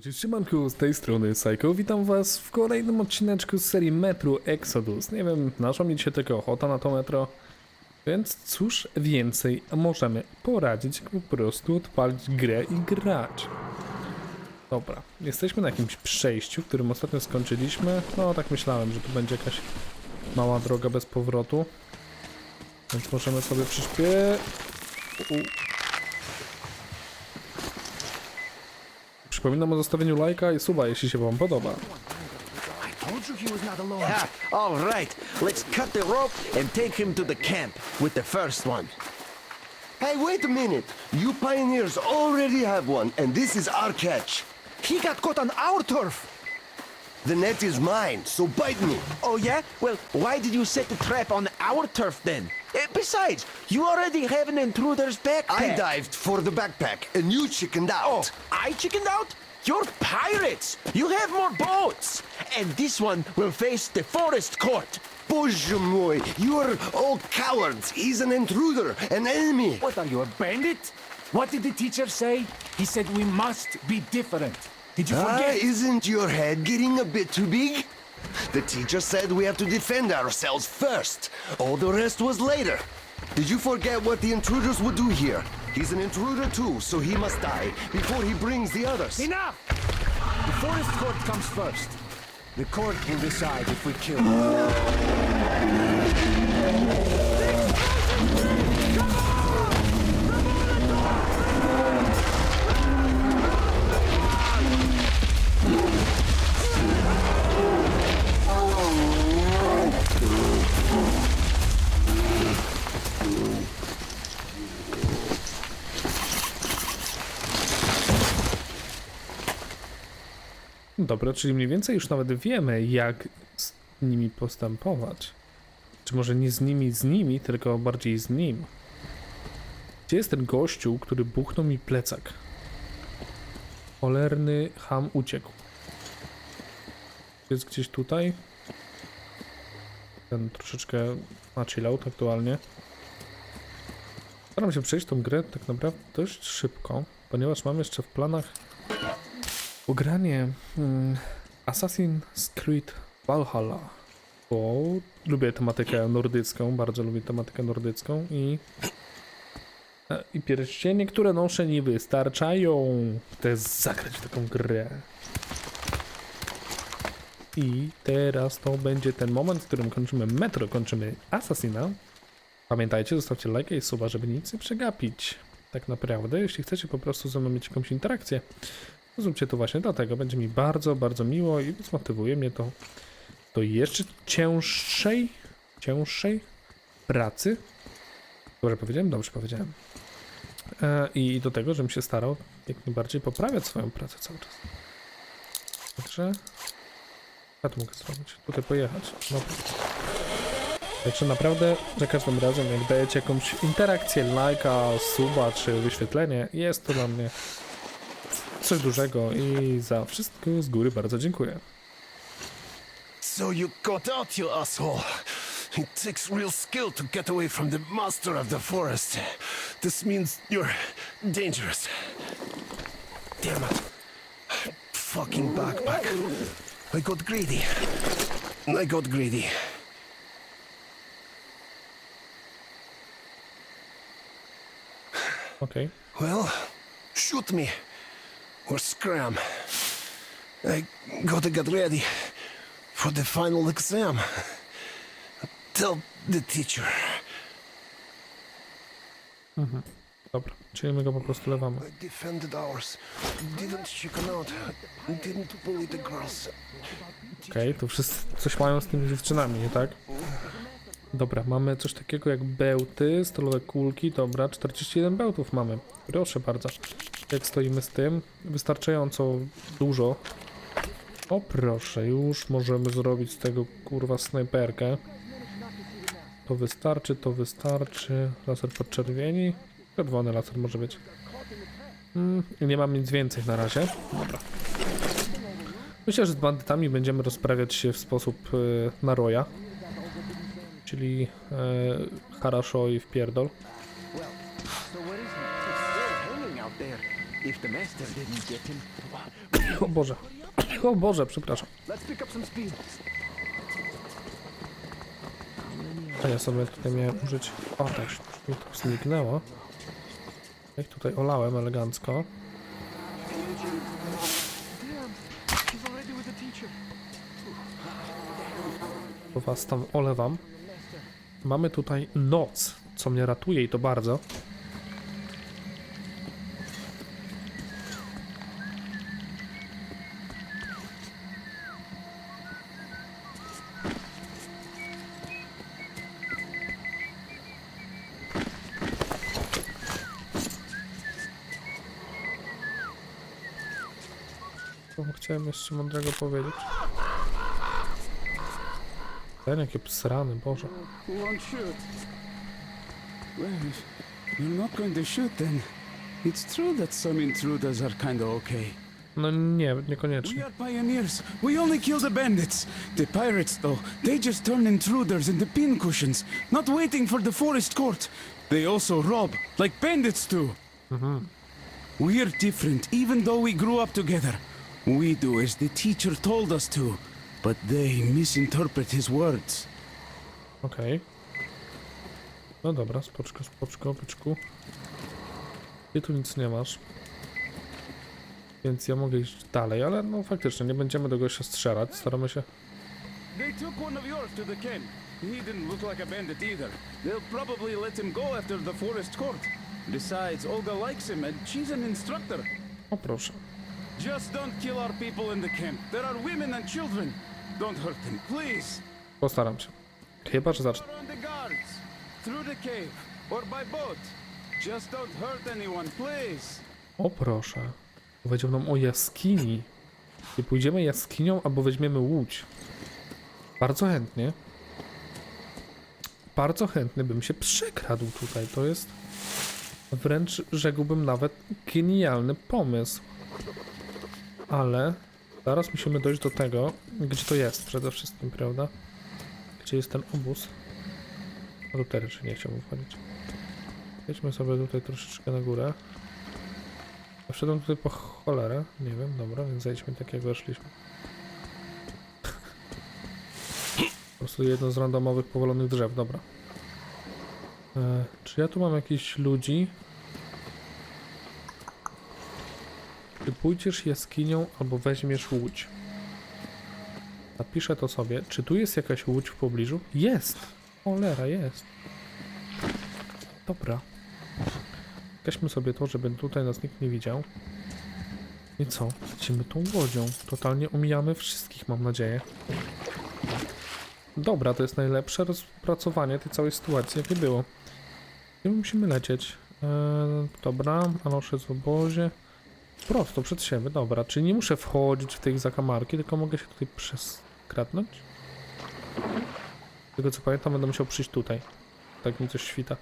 Cześć, Siemanku, z tej strony Psycho. Witam was w kolejnym odcineczku z serii Metro Exodus. Nie wiem, naszła dzisiaj tylko ochota na to metro. Więc cóż więcej możemy poradzić, po prostu odpalić grę i grać. Dobra, jesteśmy na jakimś przejściu, którym ostatnio skończyliśmy. No, tak myślałem, że tu będzie jakaś mała droga bez powrotu. Więc możemy sobie przyspie... Przypominam o zostawieniu lajka i suba, jeśli się wam podoba. I told you he was not alone. All right. Let's cut the rope and take him to the camp with the first one. Hey, wait a minute! You pioneers already have one, and this is our catch. He got caught on our turf. The net is mine, so bite me. Oh, yeah? Well, why did you set the trap on our turf then? Eh, besides, you already have an intruder's backpack. I dived for the backpack, and you chickened Oh, out. I chickened out? You're pirates! You have more boats! And this one will face the forest court. Bоже мой, you are all cowards. He's an intruder, an enemy. What are you, a bandit? What did the teacher say? He said we must be different. Did you Ah, forget? isn't your head getting a bit too big? The teacher said we have to defend ourselves first. All the rest was later. Did you forget what the intruders would do here? He's an intruder too, so he must die before he brings the others. Enough! The forest court comes first. The court will decide if we kill him. Dobra, czyli mniej więcej już nawet wiemy, jak z nimi postępować. Czy może nie z nimi, z nimi, tylko bardziej z nim. Gdzie jest ten gościu, który buchnął mi plecak? Cholerny ham uciekł. Jest gdzieś tutaj. Ten troszeczkę ma chillout aktualnie. Staram się przejść tą grę tak naprawdę dość szybko, ponieważ mam jeszcze w planach Pogranie hmm, Assassin's Creed Valhalla, bo lubię tematykę nordycką, bardzo lubię tematykę nordycką i e, i pierścienie, które noszę nie wystarczają. Jest zagrać w taką grę. I teraz to będzie ten moment, w którym kończymy Metro, kończymy Assassina. Pamiętajcie, zostawcie lajka i suba, żeby nic nie przegapić. Tak naprawdę, jeśli chcecie po prostu ze mną mieć jakąś interakcję, Zróbcie to właśnie dlatego. Będzie mi bardzo, bardzo miło i zmotywuje mnie to do jeszcze cięższej, cięższej pracy. Dobrze powiedziałem? Dobrze powiedziałem. E, I do tego, żebym się starał jak najbardziej poprawiać swoją pracę cały czas. Także ja to mogę zrobić. Tutaj pojechać. Dobra. Także naprawdę za każdym razem, jak dajecie jakąś interakcję, lajka, suba czy wyświetlenie, jest to dla mnie coś dużego i za wszystko z góry bardzo dziękuję. So you got out, you asshole. It takes real skill to get away from the master of the forest. This means you're dangerous. Damn it. Fucking backpack. I got greedy. I got greedy. Okej. Well, shoot me. Or scram. I gotta get ready for the final exam. Tell the teacher. Dobra, czyli my go po prostu lewamy. I defended ours. Didn't chicken out. Didn't bully the girls. Okej, to wszyscy coś mają z tymi dziewczynami, nie tak? Dobra, mamy coś takiego jak bełty, stolowe kulki, dobra, 41 bełtów mamy. Proszę bardzo. Jak stoimy z tym? Wystarczająco dużo. O proszę, już możemy zrobić z tego kurwa snajperkę. To wystarczy, to wystarczy. Laser podczerwieni. Czerwony laser może być. Mm, nie mam nic więcej na razie. Dobra. Myślę, że z bandytami będziemy rozprawiać się w sposób y, na roja. Czyli y, haraszo i wpierdol. If the master didn't get him, O Boże. O Boże, przepraszam. Let's pick up some speed. A ja sobie tutaj miałem użyć... O, też mi to zniknęło. Jak tutaj olałem elegancko. He's already with the teacher. To was tam olewam. Mamy tutaj noc, co mnie ratuje i to bardzo. Co Chciałem jeszcze mądrego powiedzieć. Ten jaki obsrany, Boże. Who won't shoot? Well, if you're not going to shoot, then it's true that some intruders are kinda okay. No nie, We niekoniecznie. are pioneers. We only kill the bandits. The pirates, though, they just turn intruders into pincushions, not waiting for the forest court. They also rob, like bandits do. Mhm. We're different, even though we grew up together. We do as the teacher told us to, but they misinterpret his words. Okej. No dobra, spoczko, spoczko, byczku. Ty tu nic nie masz. Więc ja mogę iść dalej, ale no faktycznie nie będziemy do gościa strzelać. Staramy się. They took one of yours to the camp. He didn't look like a bandit either. They'll probably let him go after the forest court. Besides, Olga likes him and she's an instructor. O proszę. Just don't kill our people in the camp. There are women and children. Don't hurt them, please. Postaram się. Chyba, że zacznę. Or on the guards. Through the cave. Or by boat. Just don't hurt anyone, please. O proszę. Powiedział nam o jaskini. I pójdziemy jaskinią albo weźmiemy łódź. Bardzo chętnie. Bardzo chętny bym się przekradł tutaj. To jest wręcz rzekłbym nawet genialny pomysł. Ale zaraz musimy dojść do tego, gdzie to jest przede wszystkim, prawda? Gdzie jest ten obóz? No tutaj raczej nie chciałbym wchodzić. Jedźmy sobie tutaj troszeczkę na górę. Wszedłem tutaj po cholerę. Nie wiem, dobra, więc zejdźmy tak jak weszliśmy. Po prostu jedno z randomowych powolonych drzew, dobra. E, czy ja tu mam jakichś ludzi? Pójdziesz jaskinią albo weźmiesz łódź. Napiszę to sobie. Czy tu jest jakaś łódź w pobliżu? Jest! Cholera, jest. Dobra. Weźmy sobie to, żeby tutaj nas nikt nie widział. I co? Lecimy tą łodzią. Totalnie omijamy wszystkich, mam nadzieję. Dobra, to jest najlepsze rozpracowanie tej całej sytuacji, jakie było. My musimy lecieć? Eee, dobra, Alosze w obozie. Prosto przed siebie, dobra. Czyli nie muszę wchodzić w tej zakamarki, tylko mogę się tutaj przeskradnąć? Z tego co pamiętam, będę musiał przyjść tutaj. Tak mi coś świta.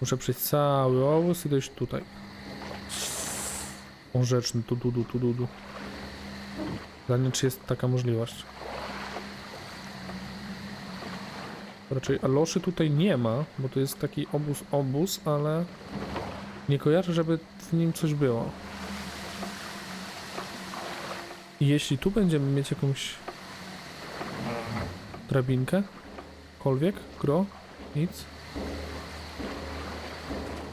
Muszę przejść cały obóz i dojść tutaj. Orzeczny, tu dudu, tu dudu. Pytanie, czy jest taka możliwość. Raczej Aloszy tutaj nie ma, bo to jest taki obóz, obóz, ale nie kojarzę, żeby w nim coś było. Jeśli tu będziemy mieć jakąś drabinkę, kolwiek, gro, nic,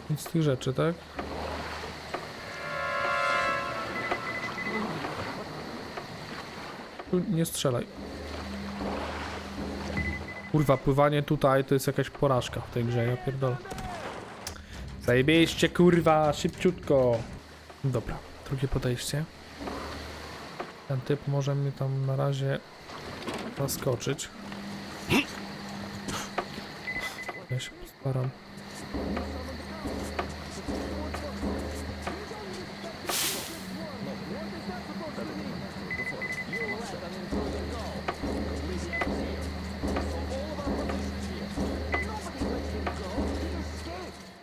nic z tych rzeczy, tak? Tu nie strzelaj. Kurwa, pływanie tutaj to jest jakaś porażka w tej grze, ja pierdolę. Zajebiście, kurwa, szybciutko. Dobra, drugie podejście. Ten typ może mnie tam na razie zaskoczyć. Ja się postaram.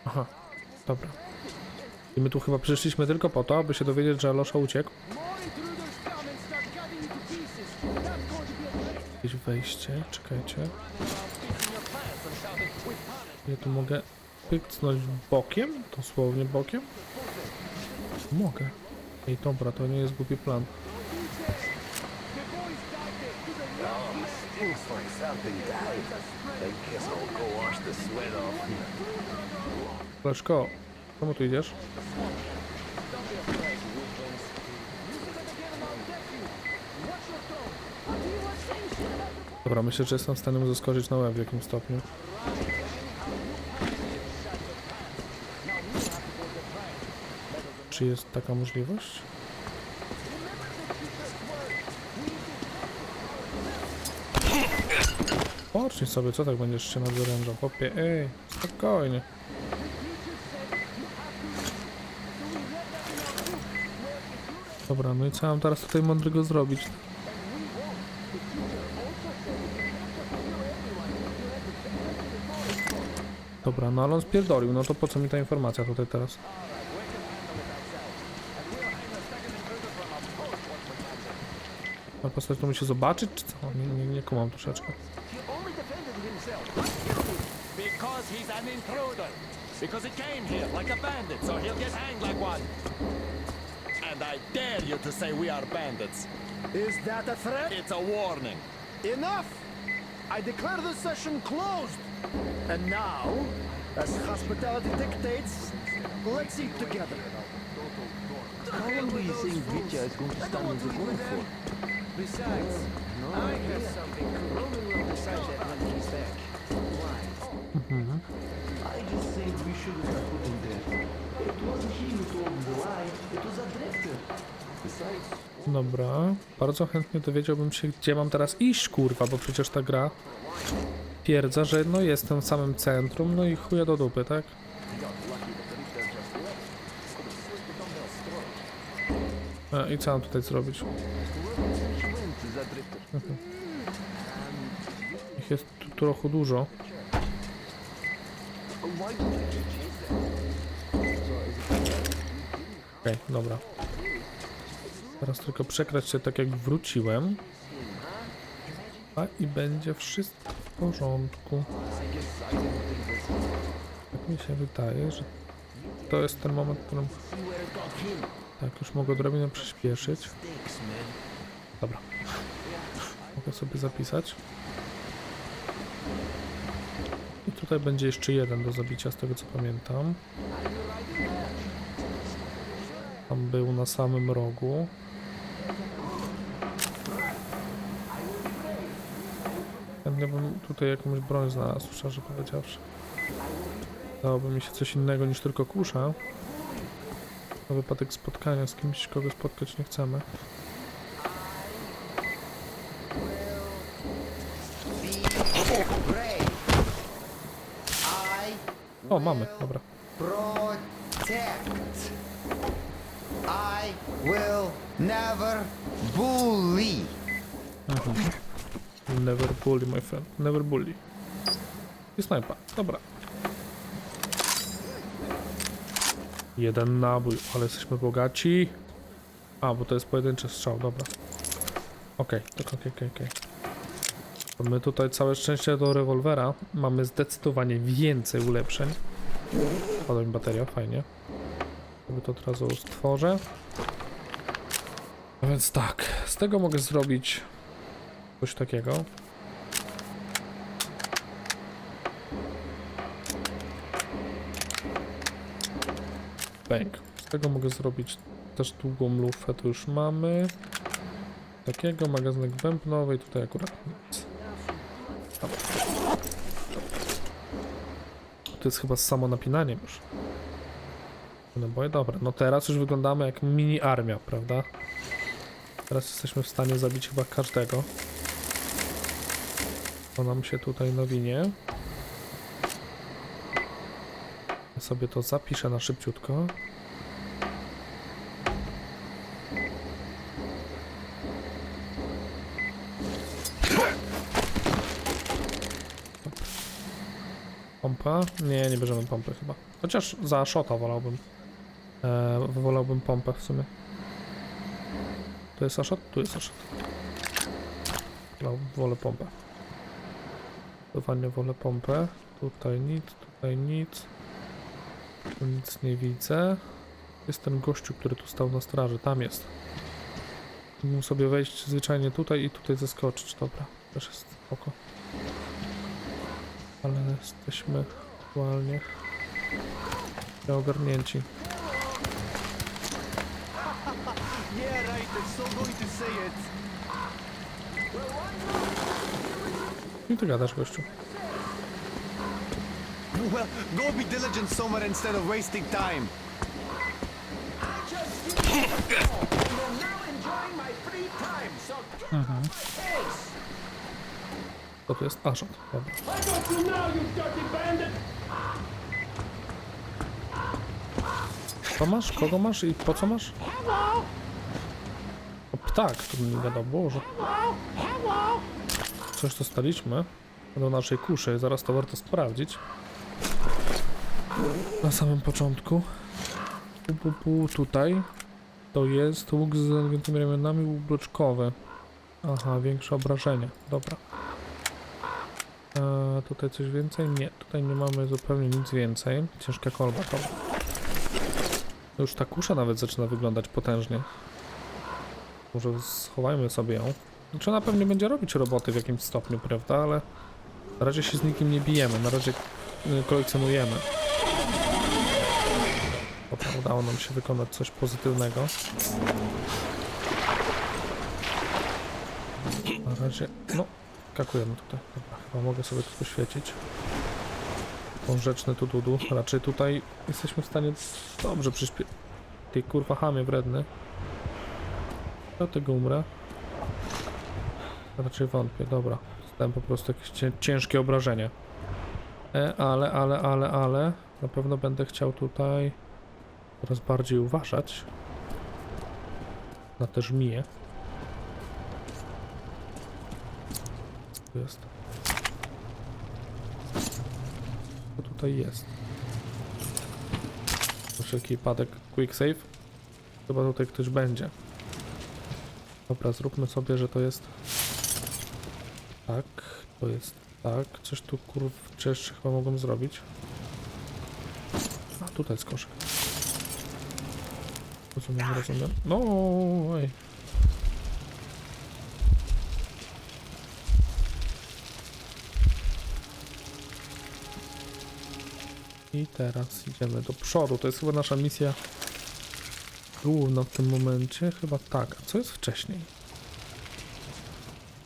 Aha, dobra. I my tu chyba przyszliśmy tylko po to, aby się dowiedzieć, że Alosza uciekł. More intruders come and start cutting you to pieces. That's going to be a Jakieś wejście, czekajcie. Ja tu mogę pyknąć bokiem, dosłownie bokiem. Mogę. Ej, dobra, to nie jest głupi plan. Stings like something died. I guess I'll go wash the sweat off. Leszko, czemu tu idziesz? Dobra, myślę, że jestem w stanie mu zaskoczyć na łeb w jakimś stopniu. Czy jest taka możliwość? Pocznij sobie, co tak będziesz się nadzorężał? Popie, ej, spokojnie. Dobra, no i co mam teraz tutaj mądrego zrobić? Dobra, no ale on spierdolił, no to po co mi ta informacja tutaj teraz? Ma postać to musi zobaczyć, czy co? Nie, nie, nie kumam troszeczkę. Because he's an intruder. Because he came here like a bandit, so he'll get hanged like one. And I dare you to say we are bandits. Is that a threat? It's a warning. Enough! I declare the session closed. And now, as hospitality dictates, let's eat together. How long do you think Vitya is going to stand in the corner for? Besides, I have something cool. Roman will decide that when he's back. Why? I just think we shouldn't have put him there. It wasn't he who told him the lie, it was a drifter. Besides, Dobra, bardzo chętnie dowiedziałbym się, gdzie mam teraz iść, kurwa, bo przecież ta gra twierdza, że no jestem w samym centrum, no i chuja do dupy, tak? A, I co mam tutaj zrobić? Mhm. Ich jest tu trochę dużo. Okej, dobra. Teraz tylko przekrać się tak jak wróciłem. A i będzie wszystko w porządku. Tak mi się wydaje, że to jest ten moment, w którym... Tak, już mogę odrobinę przyspieszyć. Dobra. Mogę sobie zapisać. I tutaj będzie jeszcze jeden do zabicia, z tego co pamiętam. Tam był na samym rogu. Chętnie bym tutaj jakąś broń znalazł, szczerze powiedziawszy. Dałoby mi się coś innego niż tylko kusza. Na wypadek spotkania z kimś, kogo spotkać nie chcemy. O, mamy, dobra. protect. I will never bully. Never bully, my friend. Never bully. I snajpa, dobra. Jeden nabój, ale jesteśmy bogaci. A, bo to jest pojedynczy strzał, dobra. Okej, tak, okej, okej, okej. To My tutaj całe szczęście do rewolwera mamy zdecydowanie więcej ulepszeń. Pada mi bateria, fajnie. Sobie to od razu stworzę. A więc tak, z tego mogę zrobić coś takiego. Bęk. Z tego mogę zrobić też długą lufę, to już mamy. Takiego, magazynek bębnowy i tutaj akurat nic. To jest chyba samo napinaniem już. No bo dobra, no teraz już wyglądamy jak mini armia, prawda? Teraz jesteśmy w stanie zabić chyba każdego. To nam się tutaj nawinie. Ja sobie to zapiszę na szybciutko. Pompa? Nie, nie bierzemy pompy chyba. Chociaż za szota wolałbym. E, wolałbym pompę w sumie. Tu jest Ashot? Tu jest Ashot. No, wolę pompę. Zdecydowanie wolę pompę. Tutaj nic, tutaj nic. Tu nic nie widzę. jest ten gościu, który tu stał na straży. Tam jest. Mógł sobie wejść zwyczajnie tutaj i tutaj zeskoczyć. Dobra, też jest spoko. Ale jesteśmy aktualnie nieogarnięci. Yeah, right. It's so going to say it. I ty gadasz, gościu. Well, go be diligent somewhere instead of wasting time. Co tu jest? Arząd. Dobra. Co masz? Kogo masz i po co masz? O ptak, tu mi gadał, Boże. Coś dostaliśmy do naszej kuszy, zaraz to warto sprawdzić. Na samym początku. Pu, pu, pu, tutaj to jest łuk z zagiętymi ramionami, łuk. Aha, większe obrażenia, dobra. A tutaj coś więcej? Nie, tutaj nie mamy zupełnie nic więcej. Ciężka kolba to. Już ta kusza nawet zaczyna wyglądać potężnie. Może schowajmy sobie ją. Znaczy ona pewnie będzie robić roboty w jakimś stopniu, prawda? Ale na razie się z nikim nie bijemy, na razie y, kolekcjonujemy. Dobra, udało nam się wykonać coś pozytywnego. Na razie, no, skakujemy tutaj. Dobra, chyba mogę sobie tu poświecić. Tą rzeczny tu dudu. Raczej tutaj jesteśmy w stanie dobrze przyśpie... Ty kurwa chamie wredny. Do tego umrę. Raczej wątpię, dobra. Dostałem po prostu jakieś cię ciężkie obrażenie. E, ale, ale, ale, ale... Na pewno będę chciał tutaj coraz bardziej uważać na te żmije. Co tu jest? Co tutaj jest? Na wszelki wypadek quick save. Chyba tutaj ktoś będzie. Dobra, zróbmy sobie, że to jest to jest tak. Coś tu kurczę jeszcze chyba mogą zrobić. A tutaj jest koszyk. Rozumiem, rozumiem. No. I teraz idziemy do przodu. To jest chyba nasza misja główna w tym momencie. Chyba tak. A co jest wcześniej?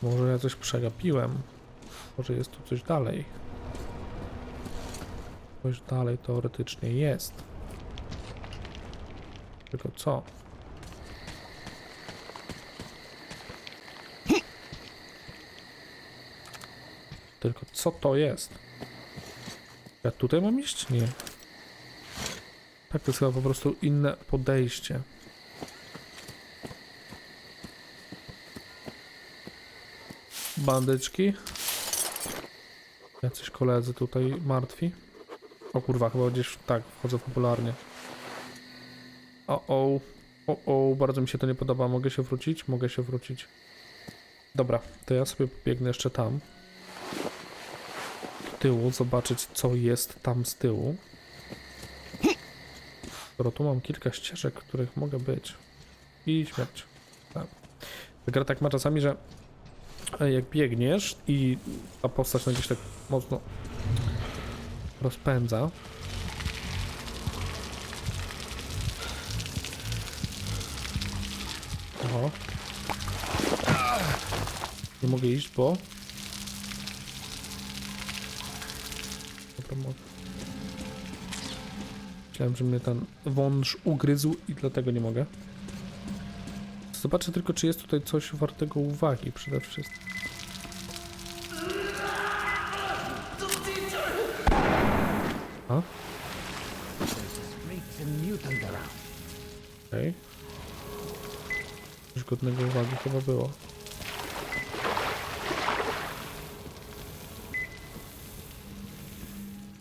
Może ja coś przegapiłem. Może jest tu coś dalej. Coś dalej teoretycznie jest. Tylko co? Tylko co to jest? Ja tutaj mam iść? Nie. Tak, to jest chyba po prostu inne podejście. Bandyczki. Jacyś koledzy tutaj martwi. O kurwa, chyba gdzieś tak, wchodzę popularnie. O, o, o, o, bardzo mi się to nie podoba. Mogę się wrócić? Mogę się wrócić. Dobra, to ja sobie pobiegnę jeszcze tam. Z tyłu, zobaczyć co jest tam z tyłu. Skoro tu mam kilka ścieżek, których mogę być. I śmierć. Tak. Ta gra tak ma czasami, że jak biegniesz i ta postać na gdzieś tak mocno rozpędza. Oho. Nie mogę iść, bo... Dobra, mogę. Myślałem, że mnie ten wąż ugryzł i dlatego nie mogę. Zobaczę tylko, czy jest tutaj coś wartego uwagi przede wszystkim. Okej. Coś godnego uwagi chyba było.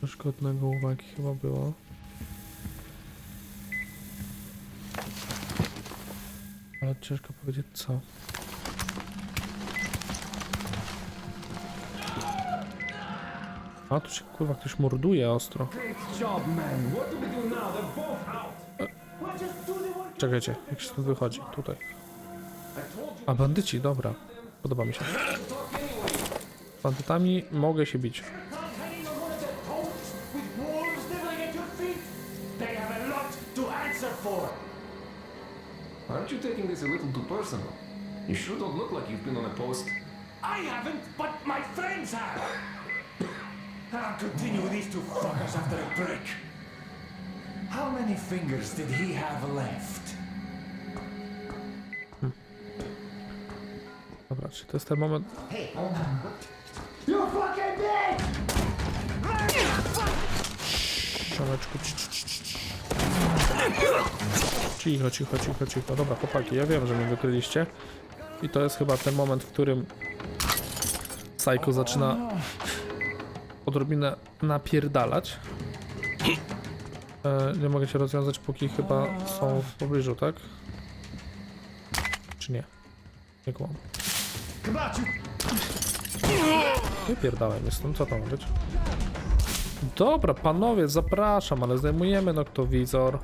Coś godnego uwagi chyba było. Ale ciężko powiedzieć co. A tu się kurwa ktoś morduje ostro. Czekajcie, jak się tu wychodzi? Tutaj. A bandyci, dobra. Podoba mi się. Bandytami mogę się bić. Aren't you taking this a little too personal? You sure don't look like you've been on a post. I haven't, but my friends have. I'll continue with these two fuckers after a break. How many fingers did he have left? Hmm. Dobra, czy to jest ten moment? You fucking bitch! Cii. Cicho, cicho, cicho, cicho. Dobra, chłopaki, ja wiem, że mnie wykryliście. I to jest chyba ten moment, w którym Psycho zaczyna odrobinę napierdalać. E, nie mogę się rozwiązać, póki chyba są w pobliżu, tak? Czy nie? Nie kłam. Wypierdałem jestem, co to ma być? Dobra, panowie, zapraszam, ale zdejmujemy noktowizor.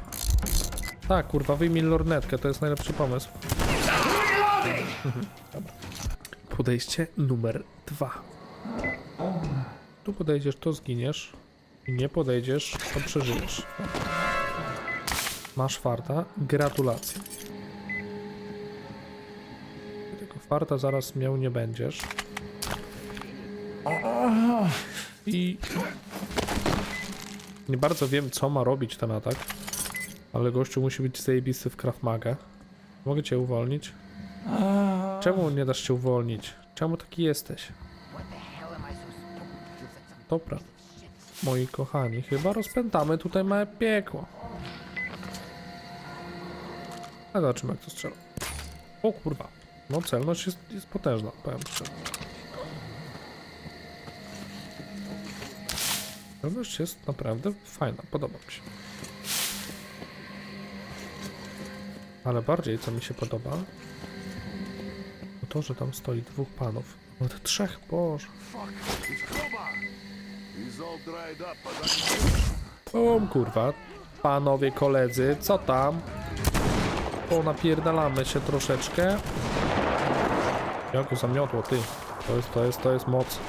Tak, kurwa, wyjmij lornetkę, to jest najlepszy pomysł. Podejście numer dwa. Tu podejdziesz, to zginiesz. Nie podejdziesz, to przeżyjesz. Masz farta, gratulacje. Tego farta zaraz miał nie będziesz. I nie bardzo wiem, co ma robić ten atak, ale gościu musi być zajebisty w Krav Maga. Mogę cię uwolnić? Czemu nie dasz się uwolnić? Czemu taki jesteś? Dobra. Moi kochani, chyba rozpętamy tutaj małe piekło. A zobaczymy jak to strzela. O kurwa. No celność jest, jest potężna, powiem szczerze. Celność jest naprawdę fajna, podoba mi się. Ale bardziej co mi się podoba, to to, że tam stoi dwóch panów. Nawet trzech, boże. O kurwa. Panowie koledzy, co tam? O, napierdalamy się troszeczkę. Jak go zamiotło, ty. To jest, to jest, to jest moc.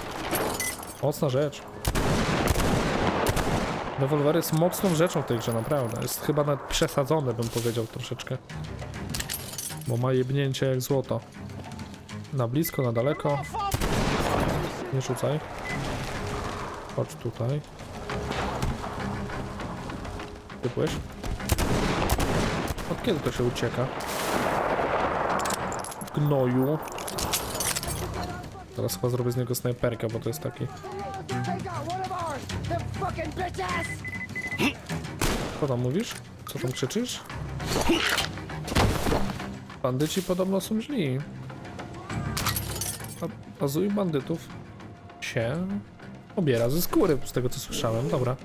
Mocna rzecz. Rewolwer jest mocną rzeczą w tej grze, naprawdę. Jest chyba nawet przesadzony, bym powiedział troszeczkę. Bo ma jebnięcie jak złoto. Na blisko, na daleko. Nie rzucaj. Chodź tutaj. Typłeś? Od kiedy to się ucieka? Gnoju. Teraz chyba zrobię z niego snajperkę, bo to jest taki... Co tam mówisz? Co tam krzyczysz? Bandyci podobno są źli. A, a zły bandytów się obiera ze skóry, z tego co słyszałem. Dobra.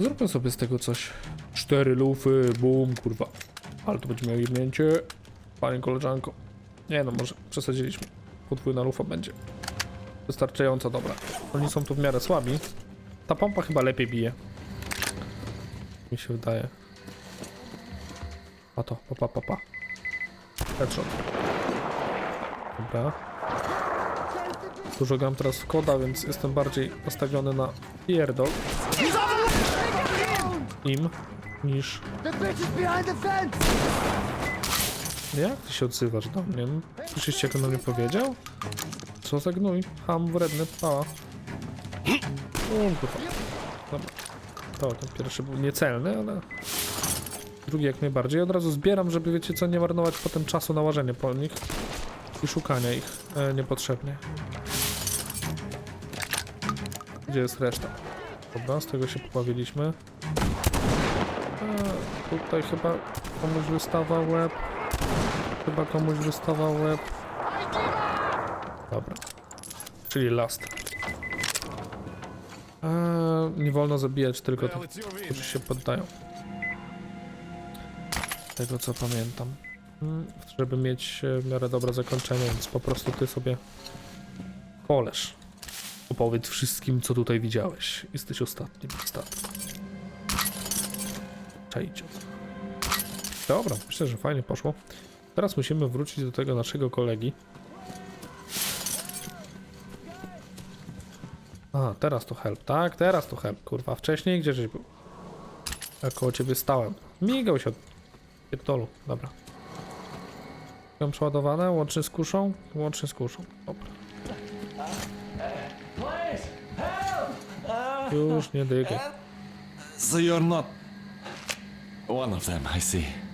Zróbmy sobie z tego coś. Cztery lufy, boom, kurwa. Ale to będzie miał jebnięcie. Panie koleżanko. Nie no, może przesadziliśmy. Podwójna lufa będzie. Wystarczająco dobra. Oni są tu w miarę słabi. Ta pompa chyba lepiej bije. Mi się wydaje. A to, pa, pa, pa. Headshot. Dobra. Dużo gram teraz w koda, więc jestem bardziej nastawiony na pierdol im niż... Jak ty się odzywasz do mnie? Słyszeliście jak on do mnie powiedział? Co za gnój? Ham wredny, pała. Dobra. To ten pierwszy był niecelny, ale... Drugi jak najbardziej. Od razu zbieram, żeby wiecie co, nie marnować potem czasu na łażenie po nich i szukania ich e, niepotrzebnie. Gdzie jest reszta? Dobra, z tego się pobawiliśmy. E, tutaj chyba komuś wystawał łeb. Chyba komuś wystawał łeb. Dobra. Czyli last. Eee, nie wolno zabijać tylko tych, którzy się poddają. Tego co pamiętam. Mm, Żeby mieć e, w miarę dobre zakończenie, więc po prostu ty sobie koleż. Opowiedz wszystkim, co tutaj widziałeś. Jesteś ostatnim w statku. Dobra, myślę, że fajnie poszło. Teraz musimy wrócić do tego naszego kolegi. A, teraz to help, tak? Teraz to help, kurwa. Wcześniej gdzie żeś był? Ja koło ciebie stałem. Migał się od pierdolu. Dobra. Mam przeładowane, łącznie z kuszą? Łącznie z kuszą. Dobra. Już nie dygaj. So you're not one of them, I see.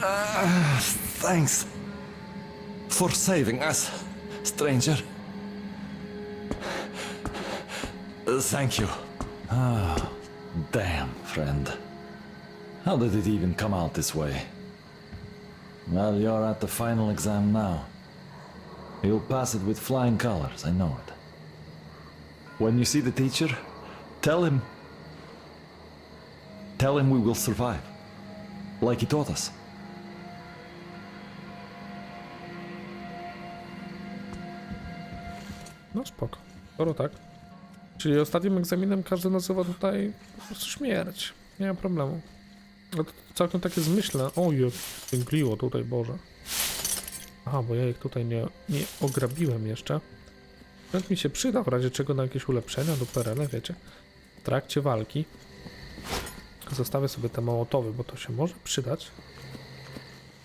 Uh, thanks for saving us, stranger. Thank you. Ah, damn, friend. How did it even come out this way? Well, you're at the final exam now. You'll pass it with flying colors, I know it. When you see the teacher, tell him Tell him we will survive. Like he taught us. No spoko. Skoro tak. Czyli ostatnim egzaminem każdy nazywa tutaj po prostu śmierć. Nie ma problemu. No to całkiem takie zmyślne. O, je, gliło tutaj, Boże. Aha, bo ja ich tutaj nie, nie ograbiłem jeszcze. Pręd mi się przyda w razie czego na jakieś ulepszenia do PRL, wiecie. W trakcie walki. Zostawię sobie te mołotowy, bo to się może przydać.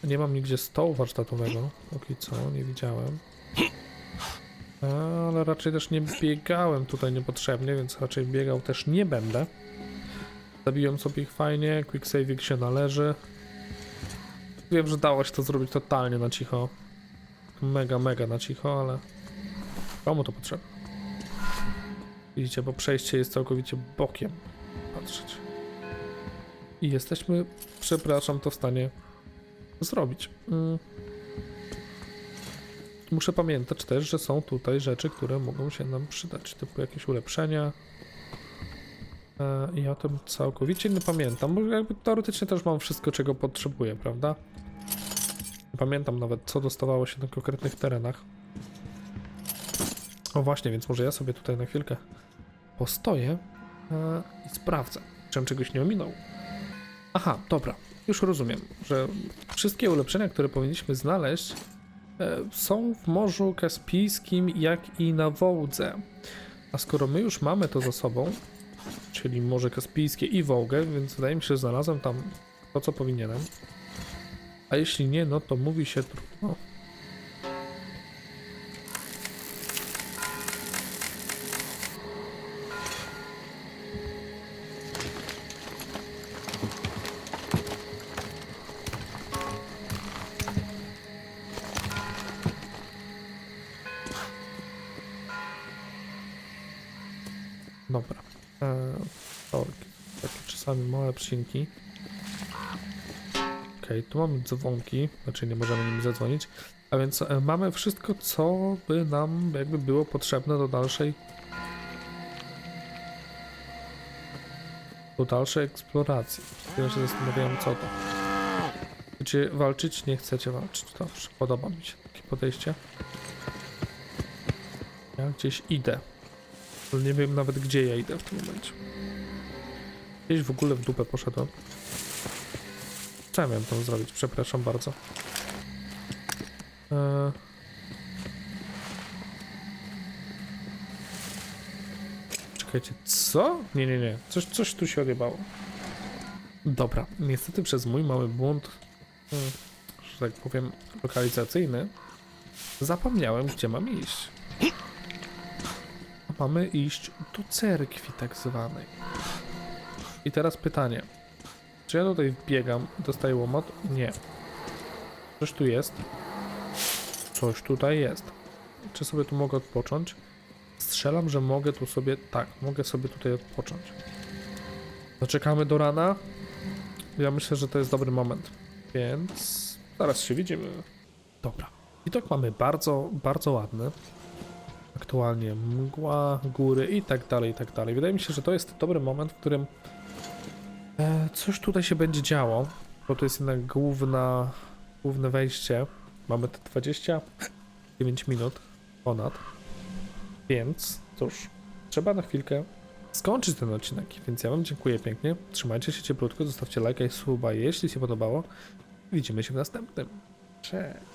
Nie mam nigdzie stołu warsztatowego. Póki co, nie widziałem. Ale raczej też nie biegałem tutaj niepotrzebnie, więc raczej biegał też nie będę. Zabiłem sobie ich fajnie, quick saving się należy. Wiem, że dało się to zrobić totalnie na cicho. Mega, mega na cicho, ale komu to potrzeba? Widzicie, bo przejście jest całkowicie bokiem. Patrzeć. I jesteśmy, przepraszam, to w stanie zrobić. Mm. Muszę pamiętać też, że są tutaj rzeczy, które mogą się nam przydać, typu jakieś ulepszenia. E, I o tym całkowicie nie pamiętam, bo jakby teoretycznie też mam wszystko, czego potrzebuję, prawda? Nie pamiętam nawet, co dostawało się na konkretnych terenach. O właśnie, więc może ja sobie tutaj na chwilkę postoję e, i sprawdzę, czym czegoś nie ominął. Aha, dobra, już rozumiem, że wszystkie ulepszenia, które powinniśmy znaleźć, są w Morzu Kaspijskim, jak i na Wołdze. A skoro my już mamy to za sobą, czyli Morze Kaspijskie i Wołgę, więc wydaje mi się, że znalazłem tam to, co powinienem. A jeśli nie, no to mówi się trudno. Torki. Takie czasami małe przycinki. Okej, tu mamy dzwonki, znaczy nie możemy nimi zadzwonić. A więc e, mamy wszystko, co by nam jakby było potrzebne do dalszej do dalszej eksploracji. Ja się zastanawiałem, co to. Chcecie walczyć? Nie chcecie walczyć. Dobrze, podoba mi się takie podejście. Ja gdzieś idę. Ale nie wiem nawet gdzie ja idę w tym momencie. Gdzieś w ogóle w dupę poszedłem. Co ja tam zrobić? Przepraszam bardzo. Eee... Czekajcie, co? Nie, nie, nie. Coś, coś tu się odjebało. Dobra, niestety przez mój mały błąd, hmm, że tak powiem, lokalizacyjny, zapomniałem, gdzie mam iść. Mamy iść do cerkwi tak zwanej. I teraz pytanie. Czy ja tutaj wbiegam i dostaję łomot? Nie. Coś tu jest. Coś tutaj jest. Czy sobie tu mogę odpocząć? Strzelam, że mogę tu sobie... Tak, mogę sobie tutaj odpocząć. Zaczekamy do rana. Ja myślę, że to jest dobry moment. Więc zaraz się widzimy. Dobra. Widok mamy bardzo, bardzo ładny. Aktualnie mgła, góry i tak dalej, i tak dalej. Wydaje mi się, że to jest dobry moment, w którym e, coś tutaj się będzie działo, bo to jest jednak główna, główne wejście. Mamy te 29 minut ponad, więc cóż, trzeba na chwilkę skończyć ten odcinek, więc ja wam dziękuję pięknie. Trzymajcie się cieplutko, zostawcie lajka i suba, jeśli się podobało. Widzimy się w następnym. Cześć.